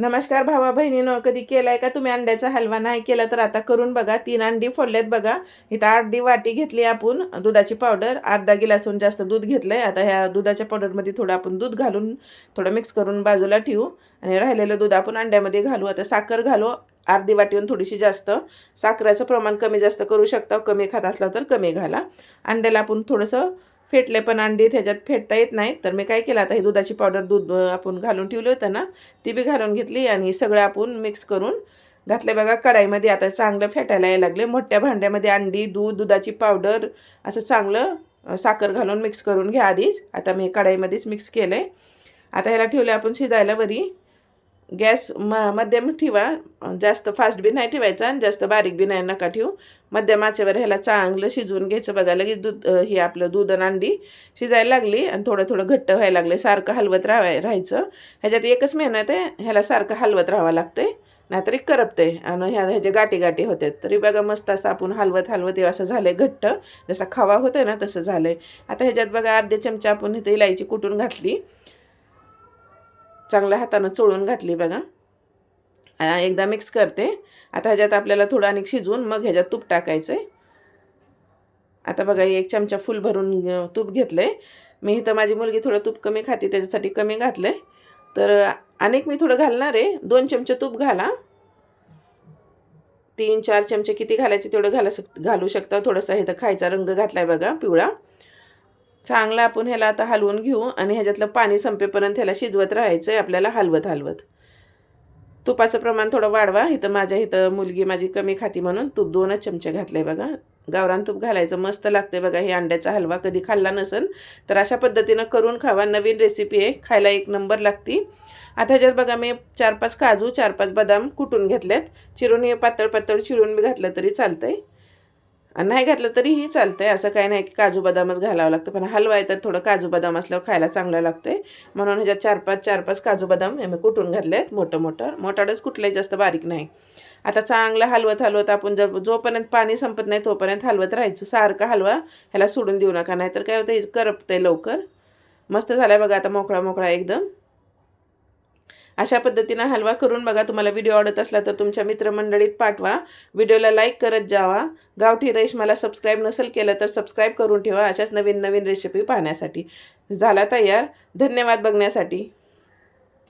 नमस्कार भावा बहिणीनं कधी केलाय का तुम्ही अंड्याचा हलवा? नाही केला तर आता करून बघा. तीन अंडी फोडल्यात बघा. इथं अर्धी वाटी घेतली आपण. दुधाची पावडर. अर्धा गिलासहून जास्त दूध घेतलंय. आता ह्या दुधाच्या पावडरमध्ये थोडं आपण दूध घालून थोडं मिक्स करून बाजूला ठेवू. आणि राहिलेलं दूध आपण अंड्यामध्ये घालू. आता साखर घालू. अर्धी वाटीहून थोडीशी जास्त. साखरेचं प्रमाण कमी जास्त करू शकता. कमी खात असला तर कमी घाला. अंड्याला आपण थोडंसं फेटले पण अंडी त्याच्यात फेटता येत नाही तर मी काय केलं आता ही दुधाची पावडर दूध आपण घालून ठेवलं होतं ना ती बी घालून घेतली आणि सगळं आपण मिक्स करून घातले बघा कढाईमध्ये. आता चांगलं फेटायला यायला लागले मोठ्या भांड्यामध्ये अंडी दूध दुधाची पावडर असं चांगलं साखर घालून मिक्स करून घ्या आधीच. आता मी कढाईमध्येच मिक्स केलं आहे आता ह्याला ठेवलं आपण शिजायला वरी. गॅस म मध्यम ठेवा. जास्त फास्ट बी नाही ठेवायचा आणि जास्त बारीक बी नाही नका ठेवू. मध्यम आचेवर ह्याला चांगलं शिजवून घ्यायचं बघा. लगेच दूध हे आपलं दूध आणि अंडी शिजायला लागली आणि थोडं थोडं घट्ट व्हायला लागले. सारखं हलवत राहाय राहायचं. ह्याच्यात एकच मेहनत आहे. ह्याला सारखं हलवत राहावं लागतंय. नाहीतरी करपते आणि ह्या ह्याचे गाठी गाठी होते तरी बघा मस्त असं आपण हलवत हलवत हे असं झालं आहे घट्ट. जसा खावा होतं ना तसं झालं आहे आता ह्याच्यात बघा अर्धे चमचा आपण इथे इलायची कुटून घातली. चांगल्या हातानं चोळून घातली बघा. एकदा मिक्स करते. आता ह्याच्यात आपल्याला थोडं आणि शिजवून मग ह्याच्यात तूप टाकायचं आहे आता बघा एक चमचा फुल भरून तूप घेतलं आहे मी इथं माझी मुलगी थोडं तूप कमी खाते त्याच्यासाठी कमी घातलं आहे तर अनेक मी थोडं घालणार आहे. दोन चमचे तूप घाला. तीन चार चमचे किती घालायचे तेवढं घाला शक घालू शकता. थोडंसं हे तर खायचा रंग घातला आहे बघा पिवळा. चांगला आपण ह्याला आता हलवून घेऊ आणि ह्याच्यातलं पाणी संपेपर्यंत ह्याला शिजवत राहायचं आहे आपल्याला हलवत हलवत. तुपाचं प्रमाण थोडं वाढवा. इथं माझ्या इथं मुलगी माझी कमी खाती म्हणून तूप दोनच चमचे घातले बघा. गावरान तूप घालायचं मस्त लागते बघा. हे अंड्याचा हलवा कधी खाल्ला नसेल तर अशा पद्धतीनं करून खावा. नवीन रेसिपी आहे. खायला एक नंबर लागती. आता ह्याच्यात बघा मी चार पाच काजू चार पाच बदाम कुटून घेतलेत. चिरून हे पातळ पातळ चिरून मी घातलं तरी चालतं आहे नाही घातलं तरीही चालतं आहे असं काही नाही की काजू बदामच घालावं लागतं. पण हलवा येतात थोडं काजू बदाम असल्यावर खायला चांगलं लागतंय. म्हणून ह्याच्यात चार पाच चार पाच काजू बदाम हे मी कुटून घातले आहेत मोठं मोठं. मोठाडच कुठलंही जास्त बारीक नाही. आता चांगलं हलवत हलवत आपण जर जोपर्यंत पाणी संपत नाही तोपर्यंत हलवत राहायचं. सारखं हलवा ह्याला सोडून देऊ नका. नाहीतर काय होतं हे करपतंय लवकर. मस्त झालं आहे बघा आता मोकळा मोकळा एकदम. अशा पद्धतीनं हलवा करून बघा. तुम्हाला व्हिडिओ आवडत असला तर तुमच्या मित्रमंडळीत पाठवा. व्हिडिओला लाईक करत जावा. गावठी रेश मला सबस्क्राईब नसेल केलं तर सबस्क्राईब करून ठेवा. अशाच नवीन नवीन रेसिपी पाहण्यासाठी. झाला तयार. धन्यवाद बघण्यासाठी.